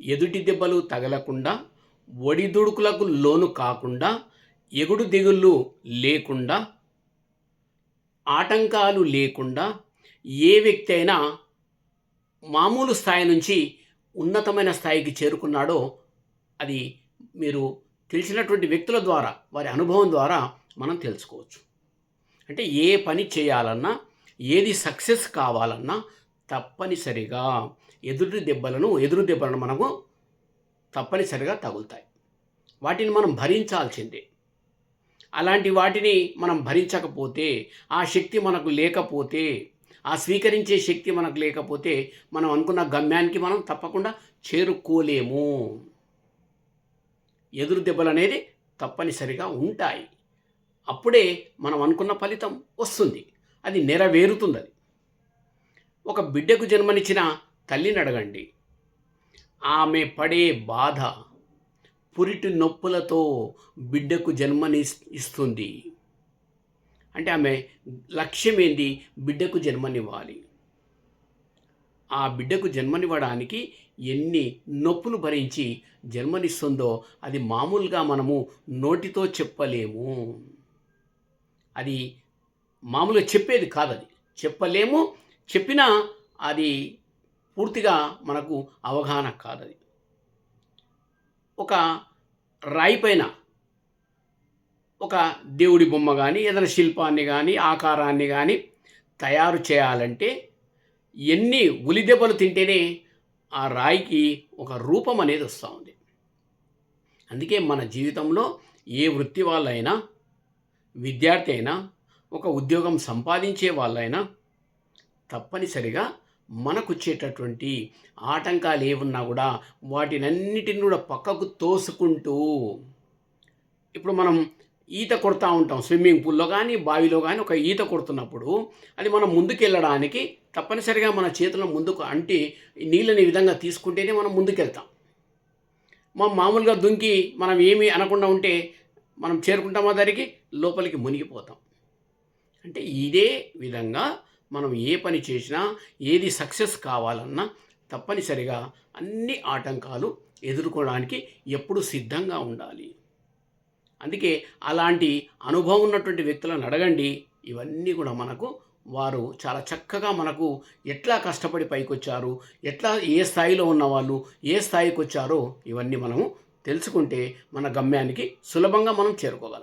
ఎదుటి దెబ్బలు తగలకుండా ఒడిదుడుకులకు లోను కాకుండా ఎగుడు దిగుళ్ళు లేకుండా ఆటంకాలు లేకుండా ఏ వ్యక్తి అయినా మామూలు స్థాయి నుంచి ఉన్నతమైన స్థాయికి చేరుకున్నాడో అది మీరు తెలిసినటువంటి వ్యక్తుల ద్వారా వారి అనుభవం ద్వారా మనం తెలుసుకోవచ్చు. అంటే ఏ పని చేయాలన్నా ఏది సక్సెస్ కావాలన్నా తప్పనిసరిగా ఎదురు దెబ్బలను ఎదురు దెబ్బలను మనకు తప్పనిసరిగా తగులుతాయి. వాటిని మనం భరించాల్సిందే. అలాంటి వాటిని మనం భరించకపోతే ఆ శక్తి మనకు లేకపోతే ఆ స్వీకరించే శక్తి మనకు లేకపోతే మనం అనుకున్న గమ్యానికి మనం తప్పకుండా చేరుకోలేము. ఎదురు దెబ్బలు అనేది తప్పనిసరిగా ఉంటాయి. అప్పుడే మనం అనుకున్న ఫలితం వస్తుంది. అది నెరవేరుతుంది అది ఒక బిడ్డకు జన్మనిచ్చిన తల్లిని అడగండి. ఆమె పడే బాధ పురిటి నొప్పులతో బిడ్డకు జన్మని ఇస్తుంది. అంటే ఆమె లక్ష్యం ఏంది బిడ్డకు జన్మనివ్వాలి. ఆ బిడ్డకు జన్మనివ్వడానికి ఎన్ని నొప్పులు భరించి జన్మనిస్తుందో అది మామూలుగా మనము నోటితో చెప్పలేము. అది మామూలుగా చెప్పేది కాదు అది చెప్పలేము చెప్పినా అది పూర్తిగా మనకు అవగాహన కాదు అది ఒక రాయి పైన ఒక దేవుడి బొమ్మ కానీ ఏదైనా శిల్పాన్ని కానీ ఆకారాన్ని కానీ తయారు చేయాలంటే ఎన్ని ఉలిదెబ్బలు తింటేనే ఆ రాయికి ఒక రూపం అనేది వస్తూ ఉంది. అందుకే మన జీవితంలో ఏ వృత్తి వాళ్ళైనా విద్యార్థి అయినా ఒక ఉద్యోగం సంపాదించే వాళ్ళైనా తప్పనిసరిగా మనకు వచ్చేటటువంటి ఆటంకాలు ఏమున్నా కూడా వాటినన్నిటిని కూడా పక్కకు తోసుకుంటూ ఇప్పుడు మనం ఈత కొడతా ఉంటాం. స్విమ్మింగ్ పూల్లో కానీ బావిలో కానీ ఒక ఈత కొడుతున్నప్పుడు అది మనం ముందుకెళ్ళడానికి తప్పనిసరిగా మన చేతులను ముందుకు అంటి నీళ్ళని విధంగా తీసుకుంటేనే మనం ముందుకెళ్తాం. మనం మామూలుగా దుంకి మనం ఏమీ అనకుండా ఉంటే మనం చేరుకుంటామా దానికి లోపలికి మునిగిపోతాం. అంటే ఇదే విధంగా మనం ఏ పని చేసినా ఏది సక్సెస్ కావాలన్నా తప్పనిసరిగా అన్ని ఆటంకాలు ఎదుర్కోవడానికి ఎప్పుడు సిద్ధంగా ఉండాలి. అందుకే అలాంటి అనుభవం ఉన్నటువంటి వ్యక్తులను అడగండి. ఇవన్నీ కూడా మనకు వారు చాలా చక్కగా మనకు ఎట్లా కష్టపడి పైకి వచ్చారు ఎట్లా ఏ స్థాయిలో ఉన్నవాళ్ళు ఏ స్థాయికి వచ్చారో ఇవన్నీ మనము తెలుసుకుంటే మన గమ్యానికి సులభంగా మనం చేరుకోగలం.